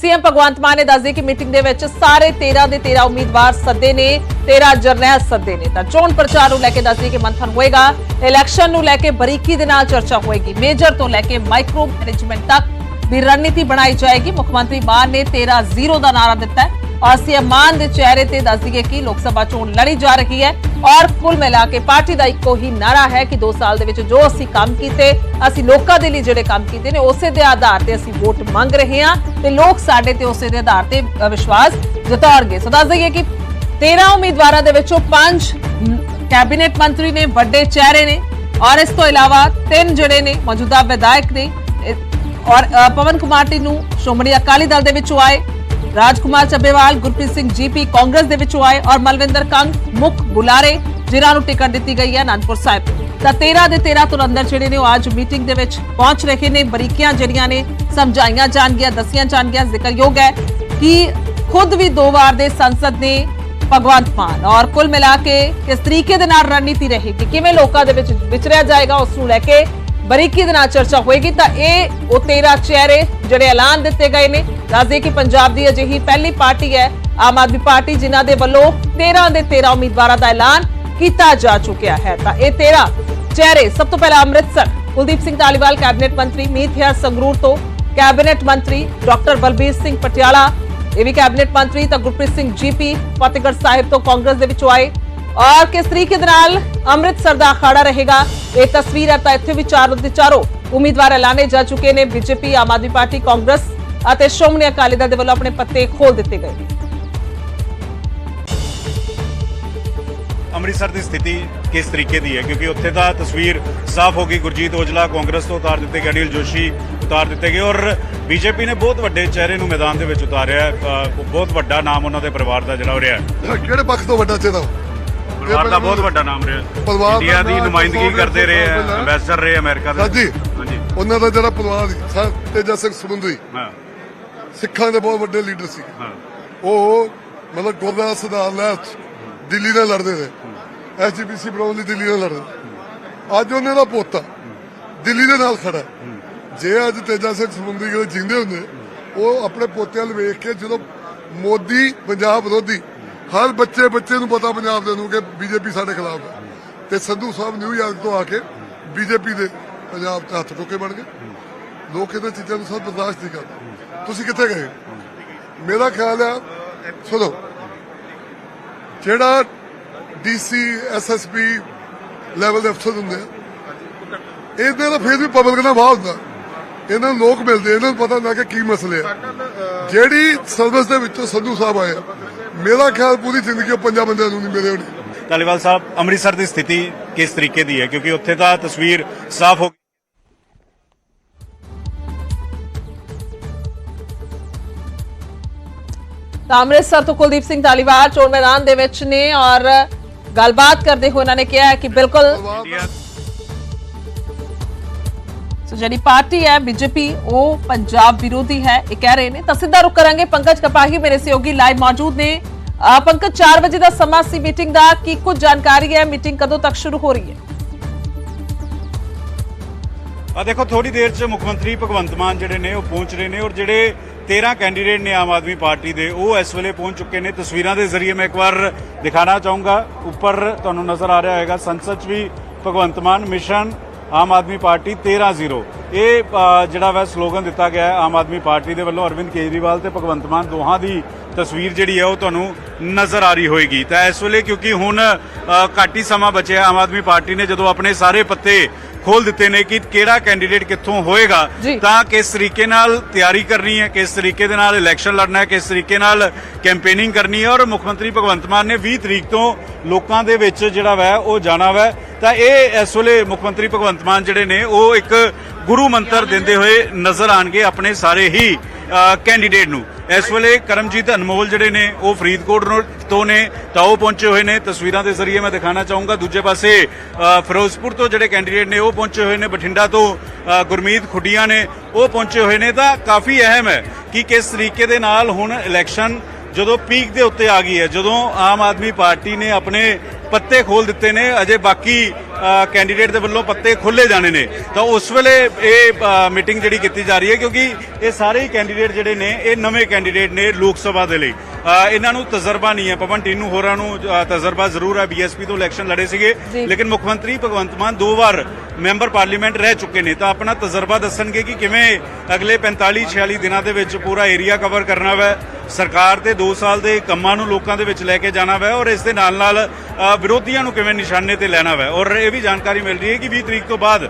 CM Bhagwant Mann ਨੇ ਦੱਸਦੇ ਕਿ ਮੀਟਿੰਗ ਦੇ ਵਿੱਚ ਸਾਰੇ 13 ਦੇ 13 ਉਮੀਦਵਾਰ ਸੱਦੇ ਨੇ 13 ਜਰਨੈਲ ਸੱਦੇ ਨੇ। ਤਾਂ ਚੋਣ ਪ੍ਰਚਾਰ ਨੂੰ ਲੈ ਕੇ ਦੱਸਦੇ ਕਿ ਮੰਥਨ ਹੋਏਗਾ, ਇਲੈਕਸ਼ਨ ਨੂੰ ਲੈ ਕੇ ਬਰੀਕੀ ਦੇ ਨਾਲ ਚਰਚਾ ਹੋਏਗੀ। ਮੇਜਰ ਤੋਂ ਲੈ ਕੇ ਮਾਈਕਰੋ ਮੈਨੇਜਮੈਂਟ ਤੱਕ ਵੀ ਰਣਨੀਤੀ ਬਣਾਈ ਜਾਏਗੀ। ਮੁੱਖ ਮੰਤਰੀ ਮਾਨ ਨੇ 13 ਜ਼ੀਰੋ ਦਾ ਨਾਰਾ ਦਿੱਤਾ ਹੈ। ਔਰ ਸੀਐਮ ਮਾਨ ਦੇ ਚਿਹਰੇ ਤੇ ਦੱਸ ਦਈਏ ਕਿ ਲੋਕ ਸਭਾ ਚੋਣ ਲੜੀ ਜਾ ਰਹੀ ਹੈ ਔਰ ਕੁੱਲ ਮਿਲਾ ਕੇ ਪਾਰਟੀ ਦਾ ਇੱਕੋ ਹੀ ਨਾਰਾ ਹੈ ਕਿ 2 ਸਾਲ ਦੇ ਵਿੱਚ ਜੋ ਅਸੀਂ ਕੰਮ ਕੀਤੇ, ਅਸੀਂ ਲੋਕਾਂ ਦੇ ਲਈ ਜਿਹੜੇ ਕੰਮ ਕੀਤੇ ਨੇ, ਉਸੇ ਦੇ ਆਧਾਰ ਤੇ ਅਸੀਂ ਵੋਟ ਮੰਗ ਰਹੇ ਹਾਂ ਤੇ ਲੋਕ ਸਾਡੇ ਤੇ ਉਸੇ ਦੇ ਆਧਾਰ ਤੇ ਵਿਸ਼ਵਾਸ ਜਤਾਉਣਗੇ। ਸੋ ਦੱਸ ਦਈਏ ਕਿ 13 ਉਮੀਦਵਾਰਾਂ ਦੇ ਵਿੱਚੋਂ 5 ਕੈਬਨਿਟ ਮੰਤਰੀ ਨੇ, ਵੱਡੇ ਚਿਹਰੇ ਨੇ ਔਰ ਇਸ ਤੋਂ ਇਲਾਵਾ ਤਿੰਨ ਜਿਹੜੇ ਨੇ, ਮੌਜੂਦਾ ਵਿਧਾਇਕ ਨੇ ਔਰ ਪਵਨ ਕੁਮਾਰ ਟੀ ਨੂੰ ਸ਼੍ਰੋਮਣੀ ਅਕਾਲੀ ਦਲ ਦੇ ਵਿੱਚੋਂ ਆਏ ਰਾਜਕੁਮਾਰ ਚੱਬੇਵਾਲ, ਗੁਰਪ੍ਰੀਤ ਸਿੰਘ ਜੀਪੀ ਕਾਂਗਰਸ ਦੇ ਵਿੱਚੋਂ ਆਏ ਔਰ ਮਲਵਿੰਦਰ ਕੰਗ, ਮੁੱਖ ਬੁਲਾਰੇ ਜਿਨ੍ਹਾਂ ਨੂੰ ਟਿਕਟ ਦਿੱਤੀ ਗਈ ਹੈ ਅਨੰਦਪੁਰ ਸਾਹਿਬ। ਤਾਂ 13 ਦੇ 13 ਅੰਦਰ ਜਿਹੜੇ ਨੇ ਉਹ ਅੱਜ ਮੀਟਿੰਗ ਦੇ ਵਿੱਚ ਪਹੁੰਚ ਰਹੇ ਨੇ। ਬਰੀਕੀਆਂ ਜਿਹੜੀਆਂ ਨੇ ਸਮਝਾਈਆਂ ਜਾਣਗੀਆਂ, ਦੱਸੀਆਂ ਜਾਣਗੀਆਂ, ਜ਼ਿਕਰਯੋਗ ਹੈ ਕਿ ਖੁਦ ਵੀ ਦੋ ਵਾਰ ਦੇ ਸੰਸਦ ਨੇ ਭਗਵੰਤ ਮਾਨ ਔਰ ਕੁੱਲ ਮਿਲਾ ਕੇ ਕਿਸ ਤਰੀਕੇ ਦੇ ਨਾਲ ਰਣਨੀਤੀ ਰਹੇਗੀ। ਕਿਵੇਂ ਲੋਕਾਂ ਦੇ ਵਿੱਚ ਵਿਚਰਿਆ ਜਾਏਗਾ, ਉਸ ਨੂੰ ਲੈ ਕੇ ਬਰੀਕੀ ਦੇ ਨਾਲ ਚਰਚਾ ਹੋਏਗੀ ਤਾਂ ਇਹ ਉਹ 13 ਚਿਹਰੇ ਜਿਹੜੇ ਐਲਾਨ ਦਿੱਤੇ ਗਏ ਨੇ, ਦੱਸਦੇ ਕਿ ਪੰਜਾਬ ਦੀ ਅਜਿਹੀ ਪਹਿਲੀ ਪਾਰਟੀ ਹੈ, ਆਮ ਆਦਮੀ ਪਾਰਟੀ, ਜਿਨ੍ਹਾਂ ਦੇ ਵੱਲੋਂ 13 ਦੇ 13 ਉਮੀਦਵਾਰਾਂ ਦਾ ਐਲਾਨ ਕੀਤਾ ਜਾ ਚੁੱਕਿਆ ਹੈ। ਤਾਂ ਇਹ 13 ਚਿਹਰੇ ਸਭ ਤੋਂ ਪਹਿਲਾਂ ਅੰਮ੍ਰਿਤਸਰ, ਕੁਲਦੀਪ ਸਿੰਘ ਧਾਲੀਵਾਲ, ਕੈਬਨਿਟ ਮੰਤਰੀ ਮੀਥਿਆ ਸੰਗਰੂਰ ਤੋਂ, ਕੈਬਨਿਟ ਮੰਤਰੀ ਡਾਕਟਰ ਬਲਬੀਰ ਸਿੰਘ ਪਟਿਆਲਾ, ਇਹ ਵੀ ਕੈਬਨਿਟ ਮੰਤਰੀ ਤਾਂ ਗੁਰਪ੍ਰੀਤ ਸਿੰਘ ਜੀਪੀ, ਫਤਿਹਗੜ੍ਹ ਸਾਹਿਬ ਤੋਂ ਕਾਂਗਰਸ ਦੇ ਵਿੱਚੋਂ ਆਏ। ਔਰ ਕਿਸ ਤਰੀਕੇ ਦੇ ਨਾਲ ਅੰਮ੍ਰਿਤਸਰ ਦਾ ਅਖਾੜਾ ਰਹੇਗਾ ਇਹ ਤਸਵੀਰ ਹੈ ਤਾਂ ਇੱਥੇ ਵੀ ਚਾਰੋਂ ਦੇ ਚਾਰੋਂ ਉਮੀਦਵਾਰ ਐਲਾਨੇ ਜਾ ਚੁੱਕੇ ਨੇ ਬੀਜੇਪੀ ਆਮ ਆਦਮੀ ਪਾਰਟੀ ਕਾਂਗਰਸ ਅਤੇ ਸ਼੍ਰੋਮਣੀ ਅਕਾਲੀ ਦਲ ਦੇ ਵੱਲੋਂ ਆਪਣੇ ਪੱਤੇ ਖੋਲ ਦਿੱਤੇ ਗਏ। ਅੰਮ੍ਰਿਤਸਰ ਦੀ ਸਥਿਤੀ ਕਿਸ ਤਰੀਕੇ ਦੀ ਹੈ? ਕਿਉਂਕਿ ਉੱਥੇ ਦਾ ਤਸਵੀਰ ਸਾਫ਼ ਹੋ ਗਈ ਗੁਰਜੀਤ ਔਜਲਾ ਕਾਂਗਰਸ ਤੋਂ ਉਤਾਰ ਦਿੱਤੇ ਗਏ ਅਨਿਲ ਜੋਸ਼ੀ ਉਤਾਰ ਦਿੱਤੇ ਗਏ ਔਰ ਬੀਜੇਪੀ ਨੇ ਬਹੁਤ ਵੱਡੇ ਚਿਹਰੇ ਨੂੰ ਮੈਦਾਨ ਦੇ ਵਿੱਚ ਉਤਾਰਿਆ ਬਹੁਤ ਵੱਡਾ ਨਾਮ ਉਹਨਾਂ ਦੇ ਪਰਿਵਾਰ ਦਾ ਜਿਹੜਾ ਹੋ ਰਿਹਾ। ਹੈ। ਕਿਹੜੇ ਪੱਖ ਤੋਂ ਵੱਡਾ ਚੇਤਾ ਪਰਿਵਾਰ ਦਾ ਬਹੁਤ ਵੱਡਾ ਨਾਮ ਰਿਹਾ। ਪਰਿਵਾਰ ਦਾ ਇੰਡੀਆ ਦੀ ਨਾਮ ਨੁਮਾਇੰਦਗੀ ਕਰਦੇ ਰਹੇ ਤੋਂ ਐਮਬੈਸਡਰ ਰਹੇ ਅਮਰੀਕਾ ਦੇ। ਹਾਂਜੀ। ਹਾਂਜੀ। ਉਹਨਾਂ ਦਾ ਜਿਹੜਾ ਪਰਿਵਾਰ ਸੀ ਤੇਜਾ ਸਿੰਘ ਸਮੁੰਦਰੀ ਹਾਂ। ਸਿੱਖਾਂ ਦੇ ਬਹੁਤ ਵੱਡੇ ਲੀਡਰ ਸੀ। ਹਾਂ। ਉਹ ਮਤਲਬ ਗੁਰਦਾਸ ਸੁਧਾਰ ਲੈ ਦਿੱਲੀ ਨਾਲ ਲੜਦੇ ਨੇ ਐਸਜੀਪੀਸੀ ਬਣਾਉਣ ਲਈ ਦਿੱਲੀ ਨਾਲ ਲੜਦੇ। ਅੱਜ ਉਹਨਾਂ ਦਾ ਪੋਤਾ ਦਿੱਲੀ ਦੇ ਨਾਲ ਖੜਾ। ਜੇ ਅੱਜ ਤੇਜਾ ਸਿੰਘ ਸਮੁੰਦਰੀ ਜਿਹੜੇ ਜਿੰਦੇ ਹੁੰਦੇ ਉਹ ਆਪਣੇ ਪੋਤਿਆਂ ਨੂੰ ਵੇਖ ਕੇ ਜਦੋਂ ਮੋਦੀ ਪੰਜਾਬ ਵਿਰੋਧੀ ਹਰ ਬੱਚੇ ਬੱਚੇ ਨੂੰ ਪਤਾ ਪੰਜਾਬ ਦੇ ਨੂੰ ਕਿ ਬੀਜੇਪੀ ਸਾਡੇ ਖਿਲਾਫ ਹੈ। ਤੇ ਸੰਧੂ ਸਾਹਿਬ ਨਿਊਯਾਰਕ ਤੋਂ ਆ ਕੇ ਬੀਜੇਪੀ ਦੇ ਪੰਜਾਬ 'ਚ ਹੱਥ ਟੋਕੇ ਬਣ ਗਏ। ਲੋਕ ਇਹਨਾਂ ਚੀਜ਼ਾਂ ਨੂੰ ਸਭ ਬਰਦਾਸ਼ਤ ਨਹੀਂ ਕਰਦੇ। ਤੁਸੀਂ ਕਿੱਥੇ ਗਏ? ਮੇਰਾ ਖਿਆਲ ਆ ਸੁਣੋ ਜਿਹੜਾ ਡੀਸੀ ਐਸਐਸਪੀ ਲੈਵਲ ਦੇ ਅਫਸਰ ਹੁੰਦੇ ਆ ਇਹਦੇ ਦਾ ਫਿਰ ਵੀ ਪਬਲਿਕ ਨਾਲ ਵਾਹ ਹੁੰਦਾ। ਇਹਨਾਂ ਨੂੰ ਲੋਕ ਮਿਲਦੇ ਇਹਨਾਂ ਨੂੰ ਪਤਾ ਹੁੰਦਾ ਕਿ ਕੀ ਮਸਲੇ ਆ। ਜਿਹੜੀ ਸਰਵਿਸ ਦੇ ਵਿੱਚੋਂ ਸੰਧੂ ਸਾਹਿਬ ਆਏ ਆ, ਮੇਰਾ ਖਿਆਲ ਪੂਰੀ ਜ਼ਿੰਦਗੀ ਉਹ ਪੰਜਾਂ ਬੰਦਿਆਂ ਨੂੰ ਨਹੀਂ ਮਿਲੇ ਹੋਣੀ। ਧਾਲੀਵਾਲ ਸਾਹਿਬ ਅੰਮ੍ਰਿਤਸਰ ਦੀ ਸਥਿਤੀ ਕਿਸ ਤਰੀਕੇ ਦੀ ਹੈ? ਕਿਉਂਕਿ ਉੱਥੇ ਦਾ ਤਸਵੀਰ ਸਾਫ਼ ਹੋ ਤਾਂ ਅੰਮ੍ਰਿਤਸਰ ਤੋਂ ਕੁਲਦੀਪ ਸਿੰਘ ਧਾਲੀਵਾਲ ਚੋਣ ਮੈਦਾਨ ਦੇ ਵਿੱਚ ਨੇ ਔਰ ਗੱਲਬਾਤ ਕਰਦੇ ਹੋਏ ਉਹਨਾਂ ਨੇ ਕਿਹਾ ਹੈ ਕਿ ਬਿਲਕੁਲ ਸੋ ਜਿਹੜੀ ਪਾਰਟੀ ਹੈ, ਬੀਜੇਪੀ, ਉਹ ਪੰਜਾਬ ਵਿਰੋਧੀ ਹੈ, ਇਹ ਕਹਿ ਰਹੇ ਨੇ। ਤਾਂ ਸਿੱਧਾ ਰੁਕ ਕਰਾਂਗੇ ਪੰਕਜ ਕਪਾਹੀ। ਮੇਰੇ ਸਹਿਯੋਗੀ ਲਾਈਵ ਮੌਜੂਦ ਨੇ। ਪੰਕਜ 4 ਵਜੇ ਦਾ ਸਮਾਂ ਸੀ ਮੀਟਿੰਗ ਦਾ। ਕੀ ਕੁਝ ਜਾਣਕਾਰੀ ਹੈ? ਮੀਟਿੰਗ ਕਦੋਂ ਤੱਕ ਸ਼ੁਰੂ ਹੋ ਰਹੀ ਹੈ? ਆ ਦੇਖੋ ਥੋੜੀ ਦੇਰ ਚ ਮੁੱਖ ਮੰਤਰੀ ਭਗਵੰਤ ਮਾਨ ਜਿਹੜੇ ਨੇ, ਉਹ ਪਹੁੰਚ ਰਹੇ ਨੇ ਔਰ ਜਿਹੜੇ 13 ਕੈਂਡੀਡੇਟ ਨੇ ਆਮ ਆਦਮੀ ਪਾਰਟੀ ਦੇ, ਉਹ ਇਸ ਵੇਲੇ ਪਹੁੰਚ ਚੁੱਕੇ ਨੇ। ਤਸਵੀਰਾਂ ਦੇ ਜ਼ਰੀਏ ਮੈਂ ਇੱਕ ਵਾਰ ਦਿਖਾਣਾ ਚਾਹੂੰਗਾ। ਉੱਪਰ ਤੁਹਾਨੂੰ ਨਜ਼ਰ ਆ ਰਿਹਾ ਹੋਵੇਗਾ ਸੰਸਦ 'ਚ ਵੀ ਭਗਵੰਤ ਮਾਨ, ਮਿਸ਼ਨ ਆਮ ਆਦਮੀ ਪਾਰਟੀ 13-0 ਇਹ ਜਿਹੜਾ ਵਾ ਸਲੋਗਨ ਦਿੱਤਾ ਗਿਆ ਆਮ ਆਦਮੀ ਪਾਰਟੀ ਦੇ ਵੱਲੋਂ ਅਰਵਿੰਦ ਕੇਜਰੀਵਾਲ ਤੇ ਭਗਵੰਤ ਮਾਨ ਦੋਹਾਂ ਦੀ ਤਸਵੀਰ ਜਿਹੜੀ ਹੈ ਉਹ ਤੁਹਾਨੂੰ ਨਜ਼ਰ ਆ ਰਹੀ ਹੋਏਗੀ। ਤਾਂ ਇਸ ਵੇਲੇ ਕਿਉਂਕਿ ਹੁਣ ਘੱਟ ਹੀ ਸਮਾਂ ਬਚਿਆ ਆਮ ਆਦਮੀ ਪਾਰਟੀ ਨੇ ਜਦੋਂ ਆਪਣੇ ਸਾਰੇ ਪੱਤੇ ਖੋਲ ਦਿੱਤੇ ਨੇ ਕਿ ਕਿਹੜਾ ਕੈਂਡੀਡੇਟ ਕਿੱਥੋਂ ਹੋਏਗਾ। ਤਾਂ ਕਿਸ ਤਰੀਕੇ ਨਾਲ ਤਿਆਰੀ ਕਰਨੀ ਹੈ ਕਿਸ ਤਰੀਕੇ ਦੇ ਨਾਲ ਇਲੈਕਸ਼ਨ ਲੜਨਾ ਹੈ ਕਿਸ ਤਰੀਕੇ ਨਾਲ ਕੈਂਪੇਨਿੰਗ ਕਰਨੀ ਹੈ। ਔਰ ਮੁੱਖ ਮੰਤਰੀ ਭਗਵੰਤ ਮਾਨ ਨੇ 20 ਤਰੀਕ ਤੋਂ ਲੋਕਾਂ ਦੇ ਵਿੱਚ ਜਿਹੜਾ ਵੈ ਉਹ ਜਾਣਾ ਵੈ। ਤਾਂ ਇਹ ਇਸ ਵੇਲੇ ਮੁੱਖ ਮੰਤਰੀ ਭਗਵੰਤ ਮਾਨ ਜਿਹੜੇ ਨੇ ਉਹ ਇੱਕ ਗੁਰੂ ਮੰਤਰ ਦਿੰਦੇ ਹੋਏ ਨਜ਼ਰ ਆਣਗੇ ਆਪਣੇ ਸਾਰੇ ਹੀ ਕੈਂਡੀਡੇਟ ਨੂੰ। ਇਸ ਵੇਲੇ ਕਰਮਜੀਤ ਅਨਮੋਲ ਜਿਹੜੇ ਨੇ, ਉਹ ਫਰੀਦਕੋਟ ਤੋਂ ਨੇ, ਤਾਂ ਉਹ ਪਹੁੰਚੇ ਹੋਏ ਨੇ ਤਸਵੀਰਾਂ ਦੇ ਜ਼ਰੀਏ ਮੈਂ ਦਿਖਾਣਾ ਚਾਹੂੰਗਾ। ਦੂਜੇ ਪਾਸੇ ਫਿਰੋਜ਼ਪੁਰ ਤੋਂ ਜਿਹੜੇ ਕੈਂਡੀਡੇਟ ਨੇ, ਉਹ ਪਹੁੰਚੇ ਹੋਏ ਨੇ, ਬਠਿੰਡਾ ਤੋਂ ਗੁਰਮੀਤ ਖੁੱਡੀਆਂ ਨੇ, ਉਹ ਪਹੁੰਚੇ ਹੋਏ ਨੇ। ਤਾਂ ਕਾਫੀ ਅਹਿਮ ਹੈ ਕਿ ਕਿਸ ਤਰੀਕੇ ਦੇ ਨਾਲ ਹੁਣ ਇਲੈਕਸ਼ਨ ਜਦੋਂ ਪੀਕ ਦੇ ਉੱਤੇ ਆ ਗਈ ਹੈ, ਜਦੋਂ ਆਮ ਆਦਮੀ ਪਾਰਟੀ ਨੇ ਆਪਣੇ ਪੱਤੇ ਖੋਲ ਦਿੱਤੇ ਨੇ, ਅਜੇ ਬਾਕੀ ਕੈਂਡੀਡੇਟ ਦੇ ਵੱਲੋਂ ਪੱਤੇ ਖੋਲੇ ਜਾਣੇ ਨੇ, ਤਾਂ ਉਸ ਵੇਲੇ ਇਹ ਮੀਟਿੰਗ ਜਿਹੜੀ ਕੀਤੀ ਜਾ ਰਹੀ ਹੈ, ਕਿਉਂਕਿ ਇਹ ਸਾਰੇ ਹੀ ਕੈਂਡੀਡੇਟ ਜਿਹੜੇ ਨੇ, ਇਹ ਨਵੇਂ ਕੈਂਡੀਡੇਟ ਨੇ ਲੋਕ ਸਭਾ ਦੇ ਲਈ। ਇਹਨਾਂ ਨੂੰ ਤਜਰਬਾ ਨਹੀਂ ਹੈ। ਪਵਨ ਟੀਨੂ ਹੋਰਾਂ ਨੂੰ ਤਜਰਬਾ ਜ਼ਰੂਰ ਹੈ। ਬੀਐਸਪੀ ਤੋਂ ਇਲੈਕਸ਼ਨ ਲੜੇ ਸੀਗੇ। ਲੇਕਿਨ ਮੁੱਖ ਮੰਤਰੀ ਭਗਵੰਤ ਮਾਨ ਦੋ ਵਾਰ ਮੈਂਬਰ ਪਾਰਲੀਮੈਂਟ ਰਹਿ ਚੁੱਕੇ ਨੇ। ਤਾਂ ਆਪਣਾ ਤਜਰਬਾ ਦੱਸਣਗੇ ਕਿ ਕਿਵੇਂ ਅਗਲੇ 45 46 ਦਿਨਾਂ ਦੇ ਵਿੱਚ ਪੂਰਾ ਏਰੀਆ ਕਵਰ ਕਰਨਾ ਵੈ। ਸਰਕਾਰ ਦੇ 2 ਸਾਲ ਦੇ ਕੰਮਾਂ ਨੂੰ ਲੋਕਾਂ ਦੇ ਵਿੱਚ ਲੈ ਕੇ ਜਾਣਾ ਵੈ ਔਰ ਇਸ ਦੇ ਨਾਲ ਨਾਲ ਵਿਰੋਧੀਆਂ ਨੂੰ ਕਿਵੇਂ ਨਿਸ਼ਾਨੇ ਤੇ ਲੈਣਾ ਵੈ। ਔਰ ਇਹ ਵੀ ਜਾਣਕਾਰੀ ਮਿਲ ਰਹੀ ਹੈ ਕਿ 20 ਤਰੀਕ ਤੋਂ ਬਾਅਦ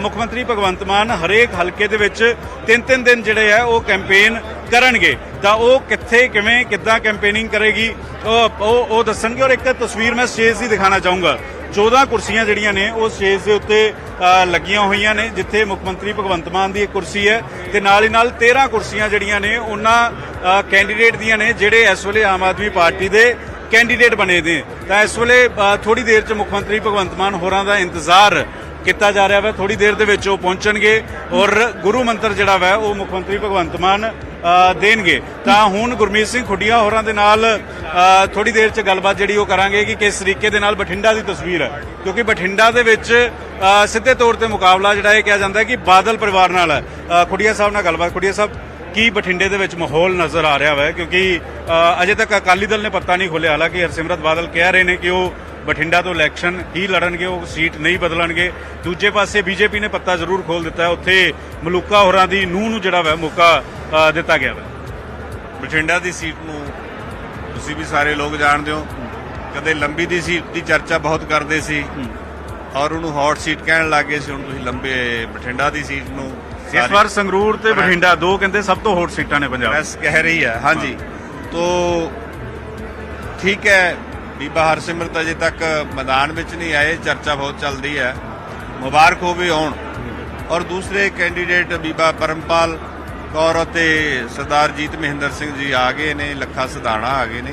ਮੁੱਖ ਮੰਤਰੀ ਭਗਵੰਤ ਮਾਨ ਹਰੇਕ ਹਲਕੇ ਦੇ ਵਿੱਚ ਤਿੰਨ ਤਿੰਨ ਦਿਨ ਜਿਹੜੇ ਆ ਉਹ ਕੈਂਪੇਨ ਕਰਨਗੇ ਤਾਂ ਉਹ ਕਿੱਥੇ ਕਿਵੇਂ ਕਿੱਦਾਂ ਕੈਂਪੇਨਿੰਗ ਕਰੇਗੀ ਉਹ ਉਹ ਉਹ ਦੱਸਣਗੇ। ਔਰ ਇੱਕ ਤਸਵੀਰ ਮੈਂ ਸਟੇਜ ਦੀ ਦਿਖਾਣਾ ਚਾਹੂੰਗਾ। 14 ਕੁਰਸੀਆਂ ਜਿਹੜੀਆਂ ਨੇ ਉਹ ਸਟੇਜ ਦੇ ਉੱਤੇ ਲੱਗੀਆਂ ਹੋਈਆਂ ਨੇ ਜਿੱਥੇ ਮੁੱਖ ਮੰਤਰੀ ਭਗਵੰਤ ਮਾਨ ਦੀ ਇੱਕ ਕੁਰਸੀ ਹੈ ਤੇ ਨਾਲ ਹੀ ਨਾਲ 13 ਕੁਰਸੀਆਂ ਜਿਹੜੀਆਂ ਨੇ ਉਹਨਾਂ ਕੈਂਡੀਡੇਟ ਦੀਆਂ ਨੇ ਜਿਹੜੇ ਇਸ ਵੇਲੇ ਆਮ ਆਦਮੀ ਪਾਰਟੀ ਦੇ ਕੈਂਡੀਡੇਟ ਬਣੇ ਨੇ। ਤਾਂ ਇਸ ਵੇਲੇ ਅ, ਥੋੜੀ ਦੇਰ ਚ ਮੁੱਖ ਮੰਤਰੀ ਭਗਵੰਤ ਮਾਨ ਹੋਰਾਂ ਦਾ ਇੰਤਜ਼ਾਰ ਕੀਤਾ ਜਾ ਰਿਹਾ ਵਾ। ਥੋੜੀ ਦੇਰ ਦੇ ਵਿੱਚ ਉਹ ਪਹੁੰਚਣਗੇ। ਔਰ ਗੁਰੂ ਮੰਤਰ ਜਿਹੜਾ ਵਾ ਉਹ ਮੁੱਖ ਮੰਤਰੀ ਭਗਵੰਤ ਮਾਨ ਦੇਣਗੇ। ਤਾਂ ਹੁਣ ਗੁਰਮੀਤ ਸਿੰਘ ਖੁੱਡੀਆਂ ਹੋਰਾਂ ਦੇ ਨਾਲ ਥੋੜੀ ਦੇਰ ਚ ਗੱਲਬਾਤ ਜਿਹੜੀ ਉਹ ਕਰਾਂਗੇ ਕਿ ਕਿਸ ਤਰੀਕੇ ਦੇ ਨਾਲ ਬਠਿੰਡਾ ਦੀ ਤਸਵੀਰ ਹੈ। ਕਿਉਂਕਿ ਬਠਿੰਡਾ ਦੇ ਵਿੱਚ ਸਿੱਧੇ ਤੌਰ ਤੇ ਮੁਕਾਬਲਾ ਜਿਹੜਾ ਇਹ ਕਿਹਾ ਜਾਂਦਾ ਹੈ ਕਿ ਬਾਦਲ ਪਰਿਵਾਰ ਨਾਲ ਹੈ। ਅ, ਖੁੱਡੀਆਂ ਸਾਹਿਬ ਨਾਲ ਗੱਲਬਾਤ ਖੁੱਡੀਆਂ ਸਾਹਿਬ ਕੀ ਬਠਿੰਡੇ ਦੇ ਵਿੱਚ ਮਾਹੌਲ ਨਜ਼ਰ ਆ ਰਿਹਾ ਹੈ ਕਿਉਂਕਿ ਅਜੇ ਤੱਕ ਅਕਾਲੀ ਦਲ ਨੇ ਪੱਤਾ ਨਹੀਂ ਖੋਲ੍ਹਿਆ। ਹਾਲਾਂਕਿ ਹਰਸਿਮਰਤ ਬਾਦਲ ਕਹਿ ਰਹੇ ਨੇ ਕਿ ਉਹ ਬਠਿੰਡਾ ਤੋਂ ਇਲੈਕਸ਼ਨ ਹੀ ਲੜਨਗੇ ਉਹ ਸੀਟ ਨਹੀਂ ਬਦਲਣਗੇ। ਦੂਜੇ ਪਾਸੇ ਬੀਜੇਪੀ ਨੇ ਪੱਤਾ ਜ਼ਰੂਰ ਖੋਲ ਦਿੱਤਾ ਹੈ। ਉੱਥੇ ਮਲੂਕਾ ਹੋਰਾਂ ਦੀ ਨੂੰਹ ਨੂੰ ਜਿਹੜਾ ਵਾ ਮੌਕਾ ਦਿੱਤਾ ਗਿਆ ਵਾ। ਬਠਿੰਡਾ ਦੀ ਸੀਟ ਨੂੰ ਤੁਸੀਂ ਵੀ ਸਾਰੇ ਲੋਕ ਜਾਣਦੇ ਹੋ। ਕਦੇ ਲੰਬੀ ਦੀ ਸੀਟ ਦੀ ਚਰਚਾ ਬਹੁਤ ਕਰਦੇ ਸੀ। ਔਰ ਉਹਨੂੰ ਹੌਟ ਸੀਟ ਕਹਿਣ ਲੱਗੇ ਸੀ ਹੁਣ ਤੁਸੀਂ ਲੰਬੇ ਬਠਿੰਡਾ ਦੀ ਸੀਟ ਨੂੰ ਇਸ ਵਾਰ ਸੰਗਰੂਰ ਤੇ ਬਠਿੰਡਾ ਦੋ ਕਹਿੰਦੇ ਸਭ ਤੋਂ ਹੌਟ ਸੀਟਾਂ ਨੇ ਪੰਜਾਬ ਪ੍ਰੈਸ ਕਹਿ ਰਹੀ ਹੈ ਹਾਂਜੀ। ਤੋ ਠੀਕ ਹੈ ਬੀਬਾ ਹਰਸਿਮਰਤ ਅਜੇ ਤੱਕ ਮੈਦਾਨ ਵਿੱਚ ਨਹੀਂ ਆਏ ਚਰਚਾ ਬਹੁਤ ਚੱਲਦੀ ਹੈ। ਮੁਬਾਰਕ ਹੋਵੇ ਆਉਣ ਔਰ ਦੂਸਰੇ ਕੈਂਡੀਡੇਟ ਬੀਬਾ ਪਰਮਪਾਲ ਕੌਰ ਅਤੇ ਸਰਦਾਰ ਜੀਤ ਮਹਿੰਦਰ ਸਿੰਘ ਜੀ ਆ ਗਏ ਨੇ, ਲੱਖਾ ਸਿਧਾਣਾ ਆ ਗਏ ਨੇ।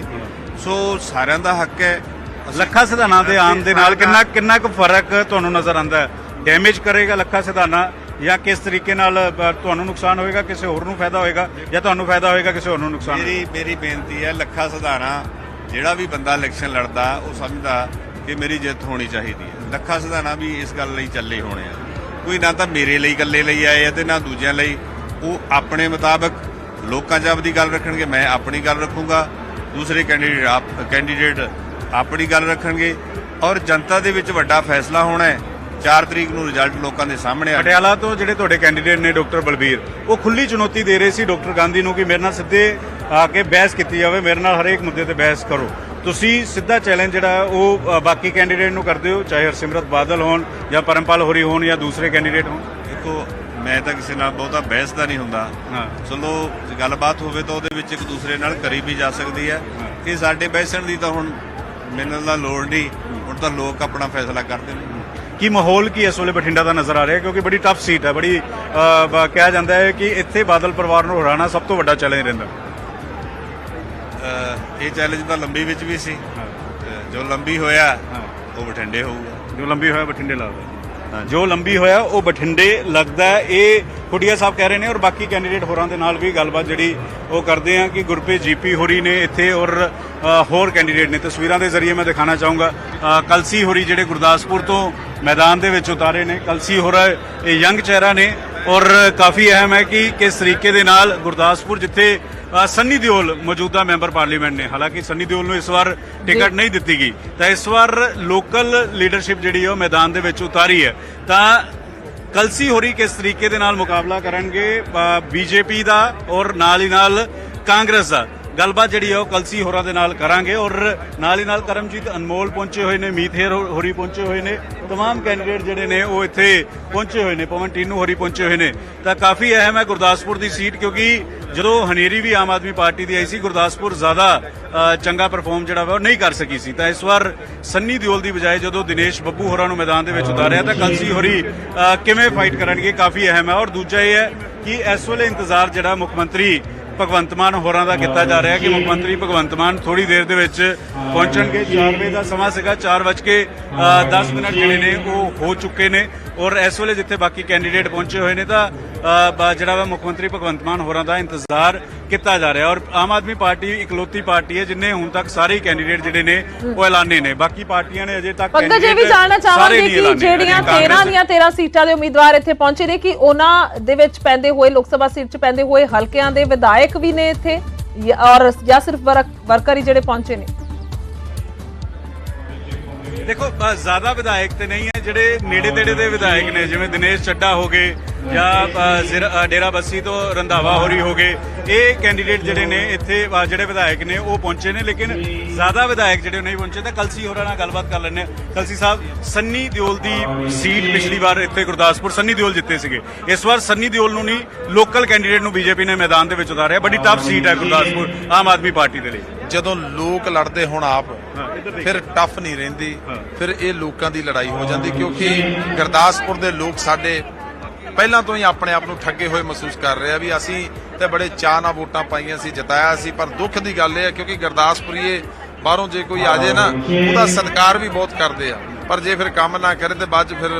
ਸੋ ਸਾਰਿਆਂ ਦਾ ਹੱਕ ਹੈ। ਅਸੀਂ- ਲੱਖਾ ਸਿਧਾਣਾ ਦੇ ਆਉਣ ਦੇ ਨਾਲ ਕਿੰਨਾ ਕਿੰਨਾ ਕੁ ਫ਼ਰਕ ਤੁਹਾਨੂੰ ਨਜ਼ਰ ਆਉਂਦਾ ਡੈਮੇਜ ਕਰੇਗਾ ਲੱਖਾ ਸਿਧਾਣਾ ਜਾਂ ਕਿਸ ਤਰੀਕੇ ਨਾਲ ਤੁਹਾਨੂੰ ਨੁਕਸਾਨ ਹੋਏਗਾ, ਕਿਸੇ ਹੋਰ ਨੂੰ ਫਾਇਦਾ ਹੋਏਗਾ ਜਾਂ ਤੁਹਾਨੂੰ ਫਾਇਦਾ ਹੋਏਗਾ, ਕਿਸੇ ਹੋਰ ਨੂੰ ਨੁਕਸਾਨ ਮੇਰੀ ਮੇਰੀ ਬੇਨਤੀ ਹੈ, ਲੱਖਾ ਸਿਧਾਣਾ ਜਿਹੜਾ ਵੀ ਬੰਦਾ ਇਲੈਕਸ਼ਨ ਲੜਦਾ, ਉਹ ਸਮਝਦਾ ਕਿ ਮੇਰੀ ਜਿੱਤ ਹੋਣੀ ਚਾਹੀਦੀ ਹੈ। ਲੱਖਾ ਸਿਧਾਣਾ ਵੀ ਇਸ ਗੱਲ ਲਈ ਚੱਲੇ ਹੋਣੇ ਆ। ਕੋਈ ਨਾ ਤਾਂ ਮੇਰੇ ਲਈ ਇਕੱਲੇ ਲਈ ਆਏ ਆ ਤੇ ਨਾ ਦੂਜਿਆਂ ਲਈ। ਉਹ ਆਪਣੇ ਮੁਤਾਬਕ ਲੋਕਾਂ 'ਚ ਆਪਦੀ ਗੱਲ ਰੱਖਣਗੇ ਮੈਂ ਆਪਣੀ ਗੱਲ ਰੱਖੂੰਗਾ। ਦੂਸਰੇ ਕੈਂਡੀਡੇਟ ਆਪ ਕੈਂਡੀਡੇਟ ਆਪਣੀ ਗੱਲ ਰੱਖਣਗੇ। ਔਰ ਜਨਤਾ ਦੇ ਵਿੱਚ ਵੱਡਾ ਫੈਸਲਾ ਹੋਣਾ ਹੈ। 4 ਤਰੀਕ ਨੂੰ ਰਿਜ਼ਲਟ ਲੋਕਾਂ ਦੇ ਸਾਹਮਣੇ ਆ ਪਟਿਆਲਾ ਤੋਂ ਜਿਹੜੇ ਤੁਹਾਡੇ ਕੈਂਡੀਡੇਟ ਨੇ ਡਾਕਟਰ ਬਲਬੀਰ ਉਹ ਖੁੱਲੀ ਚੁਣੌਤੀ ਦੇ ਰਹੇ ਸੀ ਡਾਕਟਰ ਗਾਂਧੀ ਨੂੰ ਕਿ ਮੇਰੇ ਨਾਲ ਸਿੱਧੇ ਆ ਕੇ ਬਹਿਸ ਕੀਤੀ ਜਾਵੇ ਮੇਰੇ ਨਾਲ ਹਰੇਕ ਮੁੱਦੇ ਤੇ ਬਹਿਸ ਕਰੋ। ਤੁਸੀਂ ਸਿੱਧਾ ਚੈਲੰਜ ਜਿਹੜਾ ਉਹ ਬਾਕੀ ਕੈਂਡੀਡੇਟ ਨੂੰ ਕਰਦੇ ਹੋ ਚਾਹੇ ਹਰਸਿਮਰਤ ਬਾਦਲ ਹੋਣ ਜਾਂ ਪਰਮਪਾਲ ਹੋਰੀ ਹੋਣ ਜਾਂ ਦੂਸਰੇ ਕੈਂਡੀਡੇਟ ਹੋਣ। ਦੇਖੋ ਮੈਂ ਤਾਂ ਕਿਸੇ ਨਾਲ ਬਹੁਤਾ ਬਹਿਸ ਦਾ ਨਹੀਂ ਹੁੰਦਾ। ਹਾਂ। ਚਲੋ ਗੱਲਬਾਤ ਹੋਵੇ ਤਾਂ ਉਹਦੇ ਵਿੱਚ ਇੱਕ ਦੂਸਰੇ ਨਾਲ ਕਰੀ ਵੀ ਜਾ ਸਕਦੀ ਹੈ। ਇਹ ਸਾਡੇ ਬਹਿਸਣ ਦੀ ਤਾਂ ਹੁਣ ਮਿਲਣ ਦਾ ਲੋੜ ਨਹੀਂ। ਹੁਣ ਤਾਂ ਲੋਕ ਆਪਣਾ ਫੈਸਲਾ ਕਰਦੇ ਨੇ। ਕੀ ਮਾਹੌਲ ਕੀ ਇਸ ਵੇਲੇ ਬਠਿੰਡਾ ਦਾ ਨਜ਼ਰ ਆ ਰਿਹਾ? ਕਿਉਂਕਿ ਬੜੀ ਟਫ ਸੀਟ ਹੈ ਬੜੀ ਕਿਹਾ ਜਾਂਦਾ ਹੈ ਕਿ ਇੱਥੇ ਬਾਦਲ ਪਰਿਵਾਰ ਨੂੰ ਹਰਾਉਣਾ ਸਭ ਤੋਂ ਵੱਡਾ ਚੈਲੰਜ ਰਹਿੰਦਾ। ਇਹ ਚੈਲੰਜ ਤਾਂ ਲੰਬੀ ਵਿੱਚ ਵੀ ਸੀ। ਜੋ ਲੰਬੀ ਹੋਇਆ। ਉਹ ਬਠਿੰਡੇ ਹੋਊਗਾ। ਜੋ ਲੰਬੀ ਹੋਇਆ ਬਠਿੰਡੇ ਲੱਗਦਾ ਜੋ ਲੰਬੀ ਹੋਇਆ, ਉਹ ਬਠਿੰਡੇ ਲੱਗਦਾ ਇਹ ਖੁੱਡੀਆ ਸਾਹਿਬ ਕਹਿ ਰਹੇ ਨੇ ਔਰ ਬਾਕੀ ਕੈਂਡੀਡੇਟ ਹੋਰਾਂ ਦੇ ਨਾਲ ਵੀ ਗੱਲਬਾਤ ਜਿਹੜੀ ਉਹ ਕਰਦੇ ਆ ਕਿ ਗੁਰਪ੍ਰੀਤ ਜੀਪੀ ਹੋਰੀ ਨੇ ਇੱਥੇ ਔਰ ਹੋਰ ਕੈਂਡੀਡੇਟ ਨੇ। ਤਸਵੀਰਾਂ ਦੇ ਜ਼ਰੀਏ ਮੈਂ ਦਿਖਾਣਾ ਚਾਹੂੰਗਾ। ਕਲਸੀ ਹੋਰੀ ਜਿਹੜੇ ਗੁਰਦਾਸਪੁਰ ਤੋਂ ਮੈਦਾਨ ਦੇ ਵਿੱਚ ਉਤਾਰੇ ਨੇ। ਕਲਸੀ ਹੋਰਾ, ਇਹ ਯੰਗ ਚਿਹਰਾ ਨੇ ਔਰ ਕਾਫੀ ਅਹਿਮ ਹੈ ਕਿ ਕਿਸ ਤਰੀਕੇ ਦੇ ਨਾਲ ਗੁਰਦਾਸਪੁਰ ਜਿੱਥੇ ਸੰਨੀ ਦਿਓਲ ਮੌਜੂਦਾ ਮੈਂਬਰ ਪਾਰਲੀਮੈਂਟ ਨੇ ਹਾਲਾਂਕਿ ਸੰਨੀ ਦਿਓਲ ਨੂੰ ਇਸ ਵਾਰ ਟਿਕਟ ਨਹੀਂ ਦਿੱਤੀ ਗਈ ਤਾਂ ਇਸ ਵਾਰ ਲੋਕਲ ਲੀਡਰਸ਼ਿਪ ਜਿਹੜੀ ਹੈ ਉਹ ਮੈਦਾਨ ਦੇ ਵਿੱਚ ਉਤਾਰੀ ਹੈ ਤਾਂ ਕਲਸੀ ਹੋਰੀ ਕਿਸ ਤਰੀਕੇ ਦੇ ਨਾਲ ਮੁਕਾਬਲਾ ਕਰਨਗੇ ਬੀਜੇਪੀ ਦਾ ਔਰ ਨਾਲ ਹੀ ਨਾਲ ਕਾਂਗਰਸ ਦਾ ਗੱਲਬਾਤ ਜਿਹੜੀ ਹੈ ਉਹ ਕਲਸੀ ਹੋਰਾਂ ਦੇ ਨਾਲ ਕਰਾਂਗੇ ਔਰ ਨਾਲ ਹੀ ਨਾਲ ਕਰਮਜੀਤ ਅਨਮੋਲ ਪਹੁੰਚੇ ਹੋਏ ਨੇ ਮੀਥੇਰ ਹੋਰੀ ਪਹੁੰਚੇ ਹੋਏ ਨੇ तमाम ਕੈਂਡੀਡੇਟ ਜਿਹੜੇ ਨੇ ਉਹ ਇੱਥੇ ਪਹੁੰਚੇ ਹੋਏ ਨੇ ਪਵਨ ਟੀਨੂ ਹੋਰੀ ਪਹੁੰਚੇ ਹੋਏ ਨੇ ਤਾਂ ਕਾਫੀ ਅਹਿਮ ਹੈ ਗੁਰਦਾਸਪੁਰ ਦੀ ਸੀਟ ਕਿਉਂਕਿ ਜਦੋਂ ਹਨੇਰੀ ਵੀ ਆਮ ਆਦਮੀ ਪਾਰਟੀ ਦੀ ਆਈ ਸੀ, ਗੁਰਦਾਸਪੁਰ ਜ਼ਿਆਦਾ ਚੰਗਾ ਪਰਫਾਰਮ ਜਿਹੜਾ ਵਾ ਉਹ ਨਹੀਂ ਕਰ ਸਕੀ ਸੀ। ਤਾਂ ਇਸ ਵਾਰ ਸੰਨੀ ਦਿਓਲ ਦੀ ਬਜਾਏ ਜਦੋਂ ਦਿਨੇਸ਼ ਬੱਬੂ ਹੋਰਾਂ ਨੂੰ ਮੈਦਾਨ ਦੇ ਵਿੱਚ ਉਤਾਰਿਆ, ਤਾਂ ਕਲਸੀ ਹੋਰੀ ਕਿਵੇਂ ਫਾਈਟ ਕਰਨਗੇ, ਕਾਫੀ ਅਹਿਮ ਹੈ। ਔਰ ਦੂਜਾ ਇਹ ਹੈ ਕਿ ਇਸ ਵੇਲੇ ਇੰਤਜ਼ਾਰ ਜਿਹੜਾ ਮੁੱਖ ਮੰਤਰੀ ਭਗਵੰਤ ਮਾਨ ਹੋਰਾਂ ਦਾ ਕੀਤਾ ਜਾ ਰਿਹਾ ਕਿ ਮੁੱਖ ਮੰਤਰੀ ਭਗਵੰਤ ਮਾਨ ਥੋੜੀ ਦੇਰ ਦੇ ਵਿੱਚ ਪਹੁੰਚਣਗੇ। 4 ਵਜੇ ਦਾ ਸਮਾਂ ਸੀਗਾ 4 ਵਜੇ ਕੇ 10 ਮਿੰਟ ਜਿਹੜੇ ਨੇ ਉਹ ਹੋ ਚੁੱਕੇ ਨੇ। ਔਰ ਇਸ ਵੇਲੇ ਜਿੱਥੇ ਬਾਕੀ ਕੈਂਡੀਡੇਟ ਪਹੁੰਚੇ ਹੋਏ ਨੇ, ਤਾਂ ਜਿਹੜਾ ਵਾ ਮੁੱਖ ਮੰਤਰੀ ਭਗਵੰਤ ਮਾਨ ਹੋਰਾਂ ਦਾ ਇੰਤਜ਼ਾਰ ਕੀਤਾ ਜਾ ਰਿਹਾ ਔਰ ਆਮ ਆਦਮੀ ਪਾਰਟੀ ਇਕਲੌਤੀ ਪਾਰਟੀ ਹੈ ਜਿਨੇ ਹੁਣ ਤੱਕ ਸਾਰੇ ਕੈਂਡੀਡੇਟ ਜਿਹੜੇ ਨੇ ਉਹ ਐਲਾਨੇ ਨੇ ਬਾਕੀ ਪਾਰਟੀਆਂ ਨੇ ਅਜੇ ਤੱਕ ਪੰਕਜ ਇਹ ਵੀ ਜਾਣਨਾ ਚਾਹਾਂਗੇ ਕਿ। ਜਿਹੜੀਆਂ ਅਜੇ ਕਾਂਗਰਸ 13 ਦੀਆਂ 13 ਸੀਟਾਂ ਦੇ ਉਮੀਦਵਾਰ ਇੱਥੇ ਪਹੁੰਚੇ ਨੇ ਕਿ ਉਹਨਾਂ ਦੇ ਵਿੱਚ ਪੈਂਦੇ ਹੋਏ ਲੋਕ ਸਭਾ ਸੀਟ 'ਚ ਪੈਂਦੇ ਹੋਏ ਹਲਕਿਆਂ ਦੇ ਵਿਧਾਇਕ ਵੀ ਨੇ ਇੱਥੇ ਔਰ ਜਾਂ ਸਿਰਫ ਵਰਕ- ਵਰਕਰ ਹੀ ਜਿਹੜੇ ਪਹੁੰਚੇ ਨੇ ਦੇਖੋ ਜ਼ਿਆਦਾ ਵਿਧਾਇਕ ਤੇ ਨਹੀਂ ਹੈ ਜਿਹੜੇ ਨੇੜੇ ਤੇੜੇ ਦੇ ਵਿਧਾਇਕ ਨੇ ਜਿਵੇਂ ਦਿਨੇਸ਼ ਚੱਡਾ ਹੋ ਗਏ ਜਾਂ ਅ, ਜ਼ਿਰ- ਡੇਰਾ ਬੱਸੀ ਤੋਂ ਰੰਧਾਵਾ ਹੋਰੀ ਹੋ ਗਏ ਇਹ ਕੈਂਡੀਡੇਟ ਜਿਹੜੇ ਨੇ ਇੱਥੇ ਜਿਹੜੇ ਵਿਧਾਇਕ ਨੇ ਉਹ ਪਹੁੰਚੇ ਨੇ ਲੇਕਿਨ ਜ਼ਿਆਦਾ ਵਿਧਾਇਕ ਜਿਹੜੇ ਨਹੀਂ ਪਹੁੰਚੇ ਤਾਂ ਕਲਸੀ ਹੋਰਾਂ ਨਾਲ ਗੱਲਬਾਤ ਕਰ ਲੈਂਦੇ ਹਾਂ। ਕਲਸੀ ਸਾਹਿਬ ਸੰਨੀ ਦਿਓਲ ਦੀ ਸੀਟ ਪਿਛਲੀ ਵਾਰ ਇੱਥੇ ਗੁਰਦਾਸਪੁਰ ਸੰਨੀ ਦਿਓਲ ਜਿੱਤੇ ਸੀਗੇ। ਇਸ ਵਾਰ ਸੰਨੀ ਦਿਓਲ ਨੂੰ ਨਹੀਂ ਲੋਕਲ ਕੈਂਡੀਡੇਟ ਨੂੰ ਬੀਜੇਪੀ ਨੇ ਮੈਦਾਨ ਦੇ ਵਿੱਚ ਉਤਾਰਿਆ ਬੜੀ ਟਫ ਸੀਟ ਹੈ ਗੁਰਦਾਸਪੁਰ ਆਮ ਆਦਮੀ ਪਾਰਟੀ ਦੇ ਲਈ। ਜਦੋਂ ਲੋਕ ਲੜਦੇ ਹੁਣ ਆਪ। ਫਿਰ ਟਫ ਨਹੀਂ ਰਹਿੰਦੀ। ਫਿਰ ਇਹ ਲੋਕਾਂ ਦੀ ਲੜਾਈ ਹੋ ਜਾਂਦੀ ਕਿਉਂਕਿ ਗੁਰਦਾਸਪੁਰ ਦੇ ਲੋਕ ਸਾਡੇ ਪਹਿਲਾਂ ਤੋਂ ਹੀ ਆਪਣੇ ਆਪ ਨੂੰ ਠੱਗੇ ਹੋਏ ਮਹਿਸੂਸ ਕਰ ਰਹੇ ਆ ਵੀ ਅਸੀਂ ਤੇ ਬੜੇ ਚਾਅ ਨਾਲ ਵੋਟਾਂ ਪਾਈਆਂ ਸੀ ਜਿਤਾਇਆ ਸੀ ਪਰ ਦੁੱਖ ਦੀ ਗੱਲ ਇਹ ਹੈ ਕਿਉਂਕਿ ਗੁਰਦਾਸਪੁਰੀਏ ਬਾਹਰੋਂ ਜੇ ਕੋਈ ਆ ਜਾਏ ਨਾ ਉਹਦਾ ਸਤਿਕਾਰ ਵੀ ਬਹੁਤ ਕਰਦੇ ਆ ਪਰ ਜੇ ਫਿਰ ਕੰਮ ਨਾ ਕਰੇ ਤੇ ਬਾਅਦ ਚ ਫਿਰ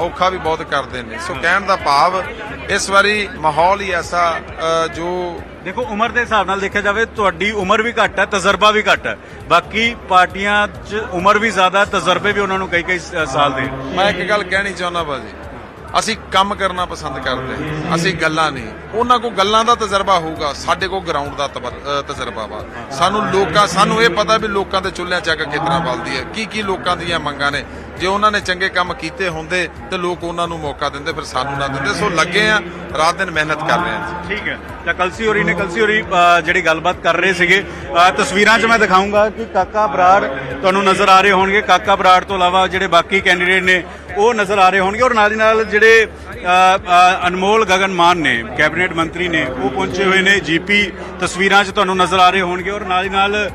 ਔਖਾ ਵੀ ਬਹੁਤ ਕਰਦੇ ਨੇ। ਸੋ ਕਹਿਣ ਦਾ ਭਾਵ ਇਸ ਵਾਰੀ ਮਾਹੌਲ ਹੀ ਐਸਾ ਜੋ ਦੇਖੋ ਉਮਰ ਦੇ ਹਿਸਾਬ ਨਾਲ ਦੇਖਿਆ ਜਾਵੇ ਤੁਹਾਡੀ ਉਮਰ ਵੀ ਘੱਟ ਹੈ ਤਜਰਬਾ ਵੀ ਘੱਟ ਹੈ। ਬਾਕੀ ਪਾਰਟੀਆਂ 'ਚ ਉਮਰ ਵੀ ਜ਼ਿਆਦਾ ਤਜਰਬੇ ਵੀ ਉਹਨਾਂ ਨੂੰ ਕਈ ਕਈ ਸਾਲ ਦੇ। ਮੈਂ ਇੱਕ ਗੱਲ ਕਹਿਣੀ ਚਾਹੁੰਦਾ ਬਾਜੀ ਅਸੀਂ ਕੰਮ ਕਰਨਾ ਪਸੰਦ ਕਰਦੇ ਹਾਂ। ਅਸੀਂ ਗੱਲਾਂ ਨਹੀਂ। ਉਹਨਾਂ ਕੋਲ ਗੱਲਾਂ ਦਾ ਤਜਰਬਾ ਹੋਊਗਾ, ਸਾਡੇ ਕੋਲ ਗਰਾਊਂਡ ਦਾ ਤਬਰ- ਤਜਰਬਾ ਵਾ। ਸਾਨੂੰ ਲੋਕਾਂ ਸਾਨੂੰ ਇਹ ਪਤਾ ਵੀ ਲੋਕਾਂ ਦੇ ਚੁੱਲ੍ਹਿਆਂ ਚੱਕ ਕਿਤਨਾ ਬਲਦੀ ਹੈ, ਕੀ ਕੀ ਲੋਕਾਂ ਦੀਆਂ ਮੰਗਾਂ ਨੇ। ਜੇ ਉਹਨਾਂ ਨੇ ਚੰਗੇ ਕੰਮ ਕੀਤੇ ਹੁੰਦੇ ਤੇ ਲੋਕ ਉਹਨਾਂ ਨੂੰ ਮੌਕਾ ਦਿੰਦੇ, ਫਿਰ ਸਾਨੂੰ ਨਾ ਦਿੰਦੇ। ਸੋ ਲੱਗੇ ਆ, ਰਾਤ ਦਿਨ ਮਿਹਨਤ ਕਰ ਰਹੇ ਹਾਂ ਠੀਕ ਹੈ। ਤਾਂ ਕਲਸੀ ਹੋਰੀ ਨੇ, ਕਲਸੀ ਹੋਰੀ ਜਿਹੜੀ ਗੱਲਬਾਤ ਕਰ ਰਹੇ ਸੀਗੇ। ਤਸਵੀਰਾਂ 'ਚ ਮੈਂ ਦਿਖਾਉਂਗਾ ਕਿ ਕਾਕਾ ਬਰਾੜ ਤੁਹਾਨੂੰ ਨਜ਼ਰ ਆ ਰਹੇ ਹੋਣਗੇ। ਕਾਕਾ ਬਰਾੜ ਤੋਂ ਇਲਾਵਾ ਜਿਹੜੇ ਬਾਕੀ ਕੈਂਡੀਡੇਟ ਨੇ, ਉਹ ਨਜ਼ਰ ਆ ਰਹੇ ਹੋਣਗੇ ਔਰ ਨਾਲ ਦੀ ਨਾਲ ਜਿਹੜੇ ਅਨਮੋਲ ਗਗਨ ਮਾਨ ਨੇ, ਕੈਬਨਿਟ ਮੰਤਰੀ ਨੇ, ਉਹ ਪਹੁੰਚੇ ਹੋਏ ਨੇ। ਜੀਪੀ ਤਸਵੀਰਾਂ 'ਚ ਤੁਹਾਨੂੰ ਨਜ਼ਰ ਆ ਰਹੇ ਹੋਣਗੇ ਔਰ ਨਾਲ ਦੀ ਨਾਲ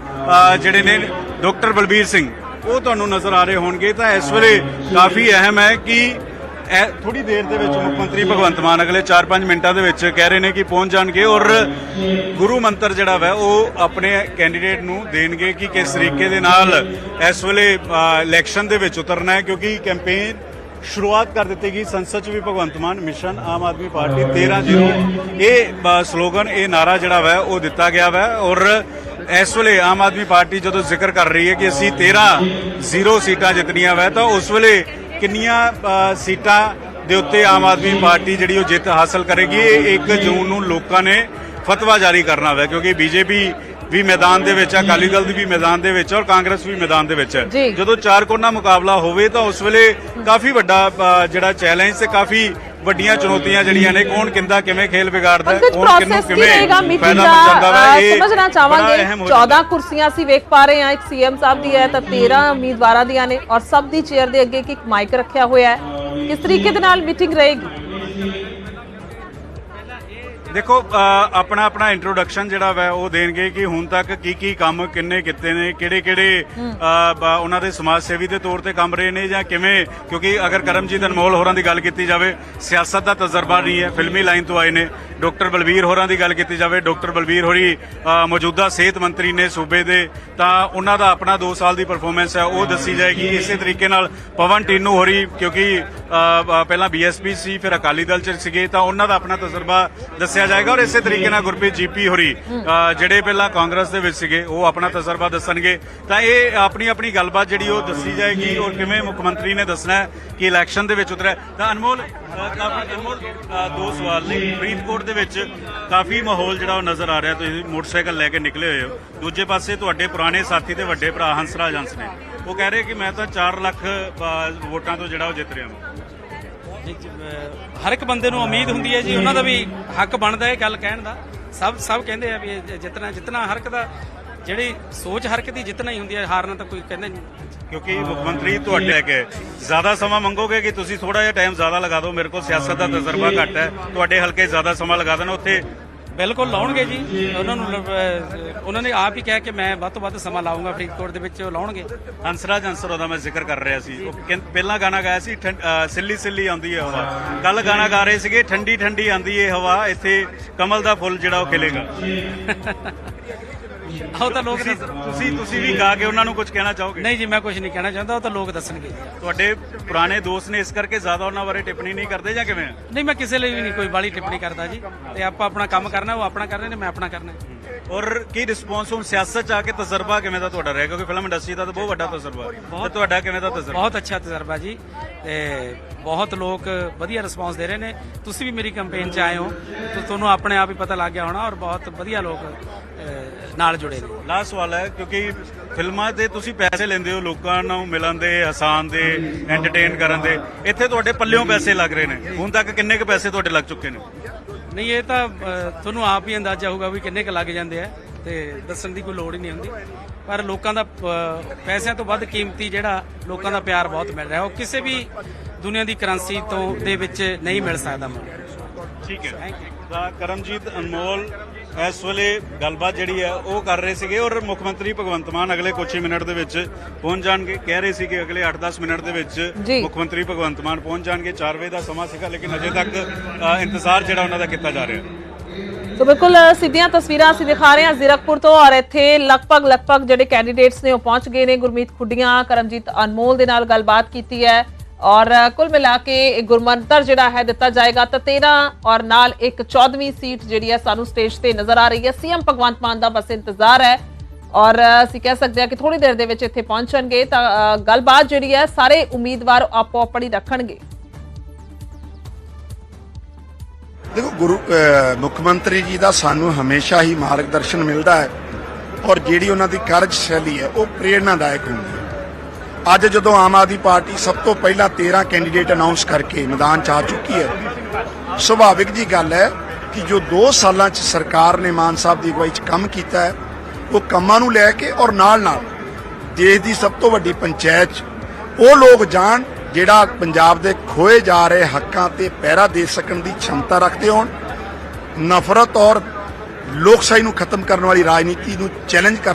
ਜਿਹੜੇ ਨੇ ਡਾਕਟਰ ਬਲਬੀਰ ਸਿੰਘ ਉਹ ਤੁਹਾਨੂੰ ਨਜ਼ਰ ਆ ਰਹੇ ਹੋਣਗੇ, ਤਾਂ ਇਸ ਵੇਲੇ ਕਾਫੀ ਅਹਿਮ ਹੈ ਕਿ ਥੋੜੀ ਦੇਰ ਦੇ ਵਿੱਚ ਮੁੱਖ ਮੰਤਰੀ ਭਗਵੰਤ ਮਾਨ ਅਗਲੇ 4-5 ਮਿੰਟਾਂ ਦੇ ਵਿੱਚ ਕਹਿ ਰਹੇ ਨੇ ਕਿ ਪਹੁੰਚ ਜਾਣਗੇ ਔਰ ਗੁਰੂ ਮੰਤਰ ਜਿਹੜਾ ਵੈ, ਉਹ ਆਪਣੇ ਕੈਂਡੀਡੇਟ ਨੂੰ ਦੇਣਗੇ ਕਿ ਕਿਸ ਤਰੀਕੇ ਦੇ ਨਾਲ ਇਸ ਵੇਲੇ ਇਲੈਕਸ਼ਨ ਦੇ ਵਿੱਚ ਉਤਰਨਾ ਹੈ, ਕਿਉਂਕਿ ਕੈਂਪੇਨ ਸ਼ੁਰੂਆਤ ਕਰ ਦਿੱਤੀ ਗਈ। ਸੰਸਦ 'ਚ ਵੀ ਭਗਵੰਤ ਮਾਨ ਮਿਸ਼ਨ ਆਮ ਆਦਮੀ ਪਾਰਟੀ 13-0 ਇਹ ਸਲੋਗਨ ਇਹ ਨਾਰਾ ਜਿਹੜਾ ਵੈ, ਉਹ ਦਿੱਤਾ ਗਿਆ ਵੈ ਔਰ ਇਸ ਵੇਲੇ ਆਮ ਆਦਮੀ ਪਾਰਟੀ ਜਦੋਂ ਜ਼ਿਕਰ ਕਰ ਰਹੀ ਹੈ ਕਿ ਅਸੀਂ 13-0 ਸੀਟਾਂ ਜਿੱਤਣੀਆਂ ਵੈ, ਤਾਂ ਉਸ ਵੇਲੇ ਕਿੰਨੀਆਂ ਸੀਟਾਂ ਦੇ ਉੱਤੇ ਆਮ ਆਦਮੀ ਪਾਰਟੀ ਜਿਹੜੀ ਉਹ ਜਿੱਤ ਹਾਸਲ ਕਰੇਗੀ? ਇਹ 1 ਜੂਨ ਨੂੰ ਲੋਕਾਂ ਨੇ ਫਤਵਾ ਜਾਰੀ ਕਰਨਾ ਵਾ, ਕਿਉਂਕਿ ਬੀਜੇਪੀ ਵੀ ਮੈਦਾਨ ਦੇ ਵਿੱਚ ਹੈ ਅਕਾਲੀ ਦਲ ਵੀ ਮੈਦਾਨ ਦੇ ਵਿੱਚ ਹੈ ਔਰ ਕਾਂਗਰਸ ਵੀ ਮੈਦਾਨ ਦੇ ਵਿੱਚ ਹੈ। ਜਦੋਂ ਚਾਰ ਕੋਨਾ ਮੁਕਾਬਲਾ ਹੋਵੇ ਤਾਂ ਉਸ ਵੇਲੇ ਕਾਫੀ ਵੱਡਾ ਜਿਹੜਾ ਚੈਲੰਜ ਤੇ ਕਾਫੀ ਵੱਡੀਆਂ ਚੁਣੌਤੀਆਂ ਜਿਹੜੀਆਂ ਨੇ ਕੌਣ ਕਿੰਦਾ ਕਿਵੇਂ ਖੇਲ ਵਿਗਾੜਦਾ ਹੈ, ਕੌਣ ਕਿਹਨੂੰ ਪ੍ਰੋਸੈਸ ਕੀ ਕਿਵੇਂ ਫਾਇਦਾ ਦਾ ਪਹੁੰਚਾਉਂਦਾ ਅ, ਇਹ ਸਮਝਣਾ ਚਾਹਾਂਗੇ। ਅਹਿਮ ਹੋ ਜਾਂਦਾ 14 ਕੁਰਸੀਆਂ ਅਸੀਂ ਵੇਖ ਪਾ ਰਹੇ ਹਾਂ ਇੱਕ ਸੀਐਮ ਸਾਹਿਬ ਦੀ ਹੈ ਤਾਂ 13 ਉਮੀਦਵਾਰਾਂ ਦੀਆਂ ਨੇ ਔਰ ਸਭ ਦੀ ਚੇਅਰ ਦੇ ਅੱਗੇ ਇੱਕ ਮਾਈਕ ਰੱਖਿਆ ਹੋਇਆ ਹੈ। ਕਿਸ ਤਰੀਕੇ ਦੇ ਨਾਲ ਮੀਟਿੰਗ ਰਹੇਗੀ? ਦੇਖੋ ਆਪਣਾ ਆਪਣਾ ਇੰਟਰੋਡਕਸ਼ਨ ਜਿਹੜਾ ਵਾ ਉਹ ਦੇਣਗੇ ਕਿ ਹੁਣ ਤੱਕ ਕੀ ਕੀ ਕੰਮ ਕਿੰਨੇ ਕੀਤੇ ਨੇ ਕਿਹੜੇ ਕਿਹੜੇ ਉਹਨਾਂ ਦੇ ਸਮਾਜ ਸੇਵੀ ਦੇ ਤੌਰ ਤੇ ਕੰਮ ਰਹੇ ਨੇ ਜਾਂ ਕਿਵੇਂ? ਕਿਉਂਕਿ ਅਗਰ ਕਰਮਜੀਤ ਅਨਮੋਲ ਹੋਰਾਂ ਦੀ ਗੱਲ ਕੀਤੀ ਜਾਵੇ ਸਿਆਸਤ ਦਾ ਤਜਰਬਾ ਨਹੀਂ ਹੈ ਫਿਲਮੀ ਲਾਈਨ ਤੋਂ ਆਏ ਨੇ। ਡਾਕਟਰ ਬਲਬੀਰ ਹੋਰਾਂ ਦੀ ਗੱਲ ਕੀਤੀ ਜਾਵੇ ਡਾਕਟਰ ਬਲਬੀਰ ਹੋਰੀ ਮੌਜੂਦਾ ਸਿਹਤ ਮੰਤਰੀ ਨੇ ਸੂਬੇ ਦੇ ਤਾਂ ਉਹਨਾਂ ਦਾ ਆਪਣਾ 2 ਸਾਲ ਦੀ ਪਰਫਾਰਮੈਂਸ ਹੈ ਉਹ ਦੱਸੀ ਜਾਏਗੀ ਇਸੇ ਤਰੀਕੇ ਨਾਲ ਪਵਨ ਟੀਨੂ ਹੋਰੀ ਕਿਉਂਕਿ ਪਹਿਲਾਂ ਬੀਐਸਪੀ ਸੀ ਫਿਰ ਅਕਾਲੀ ਦਲ ਚ ਸੀਗੇ ਤਾਂ ਉਹਨਾਂ ਦਾ ਆਪਣਾ ਤਜਰਬਾ ਦੱਸਿਆ ਜਾਏਗਾ ਔਰ ਇਸੇ ਤਰੀਕੇ ਨਾਲ ਗੁਰਪ੍ਰੀਤ ਜੀਪੀ ਹੋਰੀ ਜਿਹੜੇ ਪਹਿਲਾਂ ਕਾਂਗਰਸ ਦੇ ਵਿੱਚ ਸੀਗੇ ਉਹ ਆਪਣਾ ਤਜਰਬਾ ਦੱਸਣਗੇ। ਤਾਂ ਇਹ ਆਪਣੀ ਆਪਣੀ ਗੱਲਬਾਤ ਜਿਹੜੀ ਉਹ ਦੱਸੀ ਜਾਏਗੀ ਔਰ ਕਿਵੇਂ ਮੁੱਖ ਮੰਤਰੀ ਨੇ ਦੱਸਣਾ ਹੈ ਕਿ ਇਲੈਕਸ਼ਨ ਦੇ ਵਿੱਚ ਉਤਰਿਆ ਤਾਂ ਅਨਮੋਲ ਕਾਫੀ ਅਨਮੋਲ ਦੋ ਸਵਾਲ ਨੇ। ਫਰੀਦਕੋਟ ਦੇ ਵਿੱਚ ਕਾਫੀ ਮਾਹੌਲ ਜਿਹੜਾ ਉਹ ਨਜ਼ਰ ਆ ਰਿਹਾ ਤੁਸੀਂ ਮੋਟਰਸਾਈਕਲ ਲੈ ਕੇ ਨਿਕਲੇ ਹੋਏ ਹੋ। ਦੂਜੇ ਪਾਸੇ ਤੁਹਾਡੇ ਪੁਰਾਣੇ ਸਾਥੀ ਤੇ ਵੱਡੇ ਭਰਾ ਹੰਸਰਾਜ ਹੰਸ ਨੇ। ਉਹ ਕਹਿ ਰਹੇ ਕਿ ਮੈਂ ਤਾਂ 4 ਲੱਖ ਵੋਟਾਂ ਤੋਂ ਜਿਹੜਾ ਉਹ ਜਿੱਤ ਰਿਹਾ ਹਾਂ। ਹਰ ਇੱਕ ਬੰਦੇ ਨੂੰ ਉਮੀਦ ਹੁੰਦੀ ਹੈ ਜੀ, ਉਹਨਾਂ ਦਾ ਵੀ ਹੱਕ ਬਣਦਾ ਹੈ ਗੱਲ ਕਹਿਣ ਦਾ। ਸਭ ਸਭ ਕਹਿੰਦੇ ਆ ਵੀ ਜਿੱਤਣਾ ਜਿੱਤਣਾ ਹਰ ਇੱਕ ਦਾ ਜਿਹੜੀ ਸੋਚ ਹਰ ਇੱਕ ਦੀ ਜਿੱਤਣਾ ਹੀ ਹੁੰਦੀ ਹੈ, ਹਾਰਨਾ ਤਾਂ ਕੋਈ ਕਹਿੰਦਾ ਕਿਉਂਕਿ ਮੁੱਖ ਮੰਤਰੀ ਤੁਹਾਡੇ ਕੇ ਜ਼ਿਆਦਾ ਸਮਾਂ ਮੰਗੋਗੇ ਕਿ ਤੁਸੀਂ ਥੋੜਾ ਜਿਹਾ ਟਾਈਮ ਜ਼ਿਆਦਾ ਲਗਾ ਦਿਓ, ਮੇਰੇ ਕੋਲ ਸਿਆਸਤ ਦਾ ਤਜਰਬਾ ਘੱਟ ਹੈ, ਤੁਹਾਡੇ ਹਲਕੇ ਜ਼ਿਆਦਾ ਸਮਾਂ ਲਗਾ ਦੇਣਾ, ਉੱਥੇ ਬਿਲਕੁਲ ਲਾਉਣਗੇ ਜੀ। ਉਹਨਾਂ ਨੂੰ, ਅਹ, ਉਹਨਾਂ ਨੇ ਆਪ ਹੀ ਕਿਹਾ ਕਿ ਮੈਂ ਵੱਧ ਤੋਂ ਵੱਧ ਸਮਾਂ ਲਾਉਂਗਾ ਫਰੀਦਕੋਟ ਦੇ ਵਿੱਚ, ਉਹ ਲਾਉਣਗੇ। ਹੰਸਰਾਜ ਹੰਸਰ ਉਹਦਾ ਮੈਂ ਜ਼ਿਕਰ ਕਰ ਰਿਹਾ ਸੀ। ਉਹ ਕਹਿੰ- ਪਹਿਲਾਂ ਗਾਣਾ ਗਾਇਆ ਸੀ ਠੰਡ- ਅਹ, ਸਿੱਲੀ ਸਿੱਲੀ ਆਉਂਦੀ ਹੈ ਹਵਾ। ਕੱਲ ਗਾਣਾ ਗਾ ਰਹੇ ਸੀਗੇ, ਠੰਡੀ ਠੰਡੀ ਆਉਂਦੀ ਹੈ ਹਵਾ, ਇੱਥੇ ਕਮਲ ਦਾ ਫੁੱਲ ਜਿਹੜਾ ਉਹ ਖਿਲੇਗਾ। ਉਹ ਤਾਂ ਲੋਕ ਤੁਸੀਂ ਦੱਸ- ਤੁਸੀਂ ਤੁਸੀਂ ਵੀ ਗਾ ਕੇ ਉਹਨਾਂ ਨੂੰ ਕੁਝ ਕਹਿਣਾ ਚਾਹੋਗੇ ਨਹੀਂ ਜੀ ਮੈਂ ਕੁਝ ਨਹੀਂ ਕਹਿਣਾ ਚਾਹੁੰਦਾ ਉਹ ਤਾਂ ਲੋਕ ਦੱਸਣਗੇ। ਤੁਹਾਡੇ ਪੁਰਾਣੇ ਦੋਸਤ ਨੇ ਇਸ ਕਰਕੇ ਜ਼ਿਆਦਾ ਉਹਨਾਂ ਬਾਰੇ ਟਿੱਪਣੀ ਨਹੀਂ ਕਰਦੇ ਜਾਂ ਕਿਵੇਂ ਨਹੀਂ ਮੈਂ ਕਿਸੇ ਲਈ ਵੀ ਨਹੀਂ ਕੋਈ ਬਾਲੀ ਟਿੱਪਣੀ ਕਰਦਾ ਜੀ ਤੇ ਆਪਾਂ ਆਪਣਾ ਕੰਮ ਕਰਨਾ ਉਹ ਆਪਣਾ ਕਰ ਰਹੇ ਨੇ ਮੈਂ ਆਪਣਾ ਕਰਨਾ। ਔਰ ਕੀ ਰਿਸਪੌਂਸ ਹੁਣ ਸਿਆਸਤ ਚ ਆ ਕੇ ਤਜਰਬਾ ਕਿਵੇਂ ਦਾ ਤੁਹਾਡਾ ਰਿਹਾ? ਕਿਉਂਕਿ ਫਿਲਮ ਇੰਡਸਟਰੀ ਦਾ ਤਾਂ ਬਹੁਤ ਵੱਡਾ ਤਜਰਬਾ ਤੇ ਤੁਹਾਡਾ ਕਿਵੇਂ ਦਾ ਤਜਰਬਾ? ਬਹੁਤ ਅੱਛਾ ਤਜਰਬਾ ਜੀ। ਤੇ ਬਹੁਤ ਲੋਕ ਵਧੀਆ ਰਿਸਪਾਂਸ ਦੇ ਰਹੇ ਨੇ। ਤੁਸੀਂ ਵੀ ਮੇਰੀ ਕੈਂਪੇਨ 'ਚ ਆਏ ਹੋ। ਤਾਂ ਤੁਹਾਨੂੰ ਆਪਣੇ ਆਪ ਹੀ ਪਤਾ ਲੱਗ ਗਿਆ ਹੋਣਾ ਔਰ ਬਹੁਤ ਵਧੀਆ ਲੋਕ ਨਾਲ ਜੁੜੇ ਨੇ। ਲਾਸਟ ਸਵਾਲ ਹੈ ਕਿਉਂਕਿ ਫਿਲਮਾਂ ਤੇ ਤੁਸੀਂ ਪੈਸੇ ਲੈਂਦੇ ਹੋ ਲੋਕਾਂ ਨੂੰ ਮਿਲਣ ਦੇ ਹਸਾਨ ਦੇ ਐਂਟਰਟੇਨ ਕਰਨ ਦੇ। ਇੱਥੇ ਤੁਹਾਡੇ ਪੱਲਿਓਂ ਪੈਸੇ ਲੱਗ ਰਹੇ ਨੇ। ਹੁਣ ਤੱਕ ਕਿੰਨੇ ਕੁ ਪੈਸੇ ਤੁਹਾਡੇ ਲੱਗ ਚੁੱਕੇ ਨੇ? ਨਹੀਂ ਇਹ ਤਾਂ ਤੁਹਾਨੂੰ ਆਪ ਹੀ ਅੰਦਾਜ਼ਾ ਹੋਊਗਾ ਵੀ ਕਿੰਨੇ ਕੁ ਲੱਗ ਜਾਂਦੇ ਆ ਤੇ ਦੱਸਣ ਦੀ ਕੋਈ ਲੋੜ ਹੀ ਨਹੀਂ ਹੁੰਦੀ। ਪਰ ਲੋਕਾਂ ਦਾ ਪੈਸਿਆਂ ਤੋਂ ਵੱਧ ਕੀਮਤੀ ਜਿਹੜਾ ਲੋਕਾਂ ਦਾ ਪਿਆਰ ਬਹੁਤ ਮਿਲ ਰਿਹਾ। ਉਹ ਕਿਸੇ ਵੀ ਦੁਨੀਆ ਦੀ ਕਰੰਸੀ ਤੋਂ ਦੇ ਵਿੱਚ ਨਹੀਂ ਮਿਲ ਸਕਦਾ ਮੈਨੂੰ ਠੀਕ ਹੈ। ਤਾਂ ਕਰਮਜੀਤ ਅਨਮੋਲ ਇਸ ਵੇਲੇ ਗੱਲਬਾਤ ਜਿਹੜੀ ਹੈ ਉਹ ਕਰ ਰਹੇ ਸੀਗੇ ਔਰ ਮੁੱਖ ਮੰਤਰੀ ਭਗਵੰਤ ਮਾਨ ਅਗਲੇ ਕੁਝ ਮਿੰਟ ਦੇ ਵਿੱਚ ਪਹੁੰਚ ਜਾਣਗੇ। ਕਹਿ ਰਹੇ ਸੀ ਕਿ ਅਗਲੇ 8-10 ਮਿੰਟ ਦੇ ਵਿੱਚ। ਮੁੱਖ ਮੰਤਰੀ ਭਗਵੰਤ ਮਾਨ ਪਹੁੰਚ ਜਾਣਗੇ। 4 ਵਜੇ ਦਾ ਸਮਾਂ ਸੀਗਾ ਲੇਕਿਨ ਅਜੇ ਤੱਕ ਇੰਤਜ਼ਾਰ ਜਿਹੜਾ ਉਹਨਾਂ ਦਾ ਕੀਤਾ ਜਾ ਰਿਹਾ। ਹੈ ਸੋ ਬਿਲਕੁਲ ਸਿੱਧੀਆਂ ਤਸਵੀਰਾਂ ਅਸੀਂ ਦਿਖਾ ਰਹੇ ਹਾਂ ਜ਼ੀਰਕਪੁਰ ਤੋਂ ਔਰ ਇੱਥੇ ਲਗਭਗ ਲਗਭਗ ਜਿਹੜੇ ਕੈਂਡੀਡੇਟਸ ਨੇ ਉਹ ਪਹੁੰਚ ਗਏ ਨੇ। ਗੁਰਮੀਤ ਖੁੱਡੀਆਂ ਕਰਮਜੀਤ ਅਨਮੋਲ ਦੇ ਨਾਲ ਗੱਲਬਾਤ ਕੀਤੀ ਹੈ। ਔਰ ਕੁੱਲ ਮਿਲਾ ਕੇ ਗੁਰਮੰਤਰ ਜਿਹੜਾ ਹੈ ਦਿੱਤਾ ਜਾਏਗਾ ਤਾਂ 13 ਔਰ ਨਾਲ ਇੱਕ 14ਵੀਂ ਸੀਟ ਜਿਹੜੀ ਹੈ ਸਾਨੂੰ ਸਟੇਜ ਤੇ ਨਜ਼ਰ ਆ ਰਹੀ ਹੈ। ਸੀਐਮ ਭਗਵੰਤ ਮਾਨ ਦਾ ਬਸ ਇੰਤਜ਼ਾਰ ਹੈ ਔਰ ਅਸੀਂ ਕਹਿ ਸਕਦੇ ਹਾਂ ਕਿ ਥੋੜੀ ਦੇਰ ਦੇ ਵਿੱਚ ਇੱਥੇ ਪਹੁੰਚਣਗੇ ਤਾਂ ਗੱਲਬਾਤ ਜਿਹੜੀ ਹੈ ਸਾਰੇ ਉਮੀਦਵਾਰ ਆਪੋ ਆਪਣੀ ਰੱਖਣਗੇ। ਦੇਖੋ, ਗੁਰੂ ਮੁੱਖ ਮੰਤਰੀ ਜੀ ਦਾ ਸਾਨੂੰ ਹਮੇਸ਼ਾ ਹੀ ਮਾਰਗਦਰਸ਼ਨ ਮਿਲਦਾ ਹੈ ਔਰ ਜਿਹੜੀ ਉਹਨਾਂ ਦੀ ਕਾਰਜ ਸ਼ੈਲੀ ਹੈ, ਉਹ ਪ੍ਰੇਰਣਾਦਾਇਕ ਹੁੰਦੀ ਹੈ। ਅੱਜ ਜਦੋਂ ਆਮ ਆਦਮੀ ਪਾਰਟੀ ਸਭ ਤੋਂ ਪਹਿਲਾਂ 13 ਕੈਂਡੀਡੇਟ ਅਨਾਉਂਸ ਕਰਕੇ ਮੈਦਾਨ 'ਚ ਆ ਚੁੱਕੀ ਹੈ, ਸੁਭਾਵਿਕ ਜੀ ਗੱਲ ਹੈ ਕਿ ਜੋ 2 ਸਾਲਾਂ 'ਚ ਸਰਕਾਰ ਨੇ ਮਾਨ ਸਾਹਿਬ ਦੀ ਅਗਵਾਈ 'ਚ ਕੰਮ ਕੀਤਾ ਹੈ, ਉਹ ਕੰਮਾਂ ਨੂੰ ਲੈ ਕੇ ਔਰ ਨਾਲ ਨਾਲ ਦੇਸ਼ ਦੀ ਸਭ ਤੋਂ ਵੱਡੀ ਪੰਚਾਇਤ 'ਚ ਉਹ ਲੋਕ ਜਾਣ ਜਿਹੜਾ ਪੰਜਾਬ ਦੇ ਖੋਏ ਜਾ ਰਹੇ ਹੱਕਾਂ ਤੇ ਪਹਿਰਾ ਦੇ ਸਕਣ ਦੀ ਛਮਤਾ ਰੱਖਦੇ ਹੋਣ, ਨਫ਼ਰਤ ਔਰ ਲੋਕਸ਼ਾਹੀ ਨੂੰ ਖਤਮ ਕਰਨ ਵਾਲੀ ਰਾਜਨੀਤੀ ਨੂੰ ਚੈਲੰਜ ਕਰ